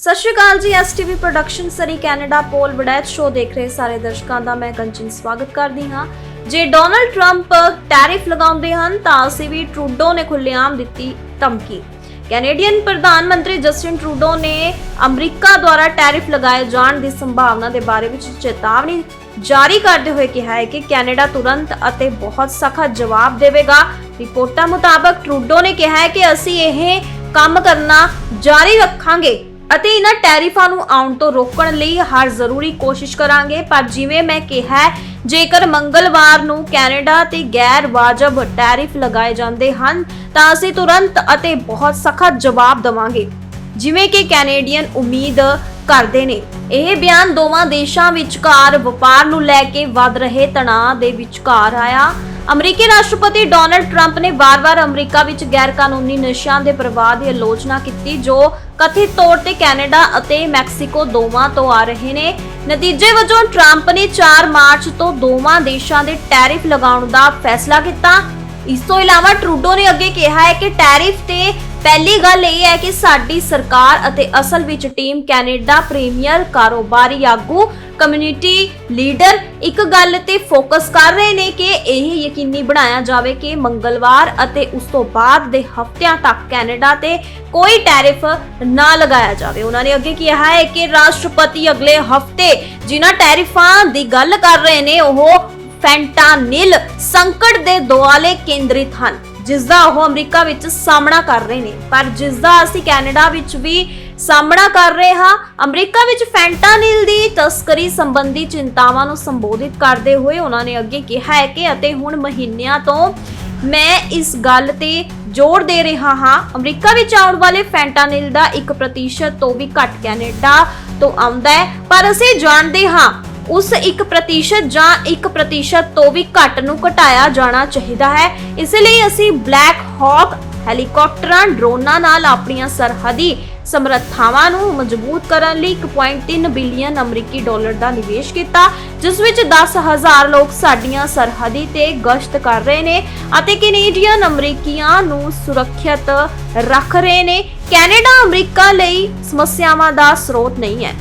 ਸਤਿ ਸ਼੍ਰੀ ਅਕਾਲ ਜੀ STV production Surrey Canada, Paul Waraich show ਦੇਖ ਰਹੇ ਸਾਰੇ ਦਰਸ਼ਕਾਂ ਦਾ ਮੈਂ ਕੰਚਨ ਸਵਾਗਤ ਕਰਦੀ ਹਾਂ। ਜੇ ਡੋਨਲਡ ਟਰੰਪ ਟੈਰਿਫ ਲਗਾਉਂਦੇ ਹਨ, ਤਾਂ ਅਸੀਂ ਵੀ ਟਰੂਡੋ ਨੇ ਖੁੱਲੇਆਮ ਦਿੱਤੀ ਧਮਕੀ। ਕੈਨੇਡੀਅਨ ਪ੍ਰਧਾਨ ਮੰਤਰੀ ਜਸਟਿਨ ਟਰੂਡੋ ਨੇ ਅਮਰੀਕਾ ਦੁਆਰਾ ਟੈਰਿਫ ਲਗਾਏ ਜਾਣ ਦੀ ਸੰਭਾਵਨਾ ਦੇ ਬਾਰੇ ਵਿੱਚ ਚੇਤਾਵਨੀ ਜਾਰੀ ਕਰਦੇ ਹੋਏ ਕਿਹਾ ਹੈ ਕਿ ਕੈਨੇਡਾ ਤੁਰੰਤ ਅਤੇ ਬਹੁਤ ਸਖਤ ਜਵਾਬ ਦੇਵੇਗਾ। ਰਿਪੋਰਟਾਂ ਮੁਤਾਬਕ ਟਰੂਡੋ ਨੇ ਕਿਹਾ ਹੈ ਕਿ ਅਸੀਂ ਇਹ ਕੰਮ ਕਰਨਾ ਜਾਰੀ ਰੱਖਾਂਗੇ। ਅਤੇ ਇਹਨਾਂ ਟੈਰਿਫਾਂ ਨੂੰ ਆਉਣ ਤੋਂ ਰੋਕਣ ਲਈ ਹਰ ਜ਼ਰੂਰੀ ਕੋਸ਼ਿਸ਼ ਕਰਾਂਗੇ। ਪਰ ਜਿਵੇਂ ਮੈਂ ਕਿਹਾ ਜੇਕਰ ਮੰਗਲਵਾਰ ਨੂੰ ਕੈਨੇਡਾ ਤੇ ਗੈਰ ਵਾਜਬ ਟੈਰਿਫ ਲਗਾਏ ਜਾਂਦੇ ਹਨ, ਤਾਂ ਅਸੀਂ ਤੁਰੰਤ ਅਤੇ ਬਹੁਤ ਸਖਤ ਜਵਾਬ ਦੇਵਾਂਗੇ। ਜਿਵੇਂ ਕਿ ਕੈਨੇਡੀਅਨ ਉਮੀਦ ਕਰਦੇ ਨੇ, ਇਹ ਬਿਆਨ ਦੋਵਾਂ ਦੇਸ਼ਾਂ ਵਿਚਕਾਰ ਵਪਾਰ ਨੂੰ ਲੈ ਕੇ ਵੱਧ ਰਹੇ ਤਣਾਅ ਦੇ ਵਿਚਕਾਰ ਆਇਆ। ਅਮਰੀਕੀ ਰਾਸ਼ਟਰਪਤੀ ਡੋਨਲਡ ਟਰੰਪ ਨੇ ਵਾਰ-ਵਾਰ ਅਮਰੀਕਾ ਵਿੱਚ ਗੈਰ ਨਸ਼ਿਆਂ ਦੇ ਪ੍ਰਵਾਹ ਦੀ ਆਲੋਚਨਾ ਕੀਤੀ, ਜੋ ਕਥਿਤ ਤੌਰ ਤੇ ਕੈਨੇਡਾ ਅਤੇ ਮੈਕਸੀਕੋ ਦੋਵਾਂ ਤੋਂ ਆ ਰਹੇ ਨੇ। ਨਤੀਜੇ ਵਜੋਂ ਟਰੰਪ ਨੇ 4 ਮਾਰਚ ਤੋਂ ਦੋਵਾਂ ਦੇਸ਼ਾਂ ਦੇ ਟੈਰਿਫ ਲਗਾਉਣ ਦਾ ਫੈਸਲਾ ਕੀਤਾ। ਇਸ ਤੋਂ ਇਲਾਵਾ ਟਰੂਡੋ ਨੇ ਅੱਗੇ ਕਿਹਾ ਹੈ ਕਿ ਟੈਰਿਫ ਤੇ ਪਹਿਲੀ ਗੱਲ ਇਹ ਹੈ ਕਿ ਸਾਡੀ ਸਰਕਾਰ ਅਤੇ ਅਸਲ ਵਿੱਚ ਟੀਮ ਕੈਨੇਡਾ ਪ੍ਰੀਮੀਅਰ ਕਾਰੋਬਾਰੀ ਆਗੂ ਕਮਿਊਨਿਟੀ ਲੀਡਰ ਇੱਕ ਗੱਲ ਤੇ ਫੋਕਸ ਕਰ ਰਹੇ ਨੇ ਕਿ ਇਹ ਯਕੀਨੀ ਬਣਾਇਆ ਜਾਵੇ ਕਿ ਮੰਗਲਵਾਰ ਅਤੇ ਉਸ ਤੋਂ ਬਾਅਦ ਦੇ ਹਫ਼ਤਿਆਂ ਤੱਕ ਕੈਨੇਡਾ ਤੇ ਕੋਈ ਟੈਰਿਫ ਨਾ ਲਗਾਇਆ ਜਾਵੇ। ਉਹਨਾਂ ਨੇ ਅੱਗੇ ਕਿਹਾ ਹੈ ਕਿ ਰਾਸ਼ਟਰਪਤੀ ਅਗਲੇ ਹਫ਼ਤੇ ਜਿਨ੍ਹਾਂ ਟੈਰਿਫਾਂ ਦੀ ਗੱਲ ਕਰ ਰਹੇ ਨੇ, ਉਹ ਫੈਂਟਾਨਿਲ ਸੰਕਟ ਦੇ ਦੁਆਲੇ ਕੇਂਦਰਿਤ ਹਨ। ਜਿਸ ਦਾ ਉਹ ਅਮਰੀਕਾ ਵਿੱਚ ਸਾਹਮਣਾ ਕਰ ਰਹੇ ਨੇ। ਪਰ ਜਿਸ ਦਾ ਅਸੀਂ ਕੈਨੇਡਾ ਵਿੱਚ ਵੀ ਸਾਹਮਣਾ ਕਰ ਰਹੇ ਹਾਂ, ਅਮਰੀਕਾ ਵਿੱਚ ਫੈਂਟਾਨਿਲ ਦੀ ਤਸਕਰੀ ਸੰਬੰਧੀ ਚਿੰਤਾਵਾਂ ਨੂੰ ਸੰਬੋਧਿਤ ਕਰਦੇ ਹੋਏ ਉਹਨਾਂ ਨੇ ਅੱਗੇ ਕਿਹਾ ਹੈ ਕਿ, ਅਤੇ ਹੁਣ ਮਹੀਨਿਆਂ ਤੋਂ ਮੈਂ ਇਸ ਗੱਲ ਤੇ ਜ਼ੋਰ ਦੇ ਰਿਹਾ ਹਾਂ, ਅਮਰੀਕਾ ਵਿੱਚ ਆਉਣ ਵਾਲੇ ਫੈਂਟਾਨਿਲ ਦਾ 1% ਤੋਂ ਵੀ ਘੱਟ ਕੈਨੇਡਾ ਤੋਂ ਆਉਂਦਾ ਹੈ। ਪਰ ਅਸੀਂ ਜਾਣਦੇ ਹਾਂ ਉਸ 1% ਜਾਂ 1% ਤੋਂ ਵੀ ਘੱਟ ਨੂੰ ਘਟਾਇਆ ਜਾਣਾ ਚਾਹੀਦਾ ਹੈ। ਇਸ ਲਈ ਅਸੀਂ ਬਲੈਕ ਹਾਕ ਹੈਲੀਕਾਪਟਰਾਂ ਡਰੋਨਾਂ ਨਾਲ ਆਪਣੀਆਂ ਸਰਹੱਦੀ ਸਮਰੱਥਾਵਾਂ ਨੂੰ ਮਜ਼ਬੂਤ ਕਰਨ ਲਈ 1.3 ਬਿਲੀਅਨ ਅਮਰੀਕੀ ਡਾਲਰ ਦਾ ਨਿਵੇਸ਼ ਕੀਤਾ, ਜਿਸ ਵਿੱਚ 10000 ਲੋਕ ਸਾਡੀਆਂ ਸਰਹੱਦੀ ਤੇ ਗਸ਼ਤ ਕਰ ਰਹੇ ਨੇ ਅਤੇ ਕੈਨੇਡੀਅਨ ਅਮਰੀਕੀਆਂ ਨੂੰ ਸੁਰੱਖਿਅਤ ਰੱਖ ਰਹੇ ਨੇ। ਕੈਨੇਡਾ ਅਮਰੀਕਾ ਲਈ ਸਮੱਸਿਆਵਾਂ ਦਾ ਸਰੋਤ ਨਹੀਂ ਹੈ।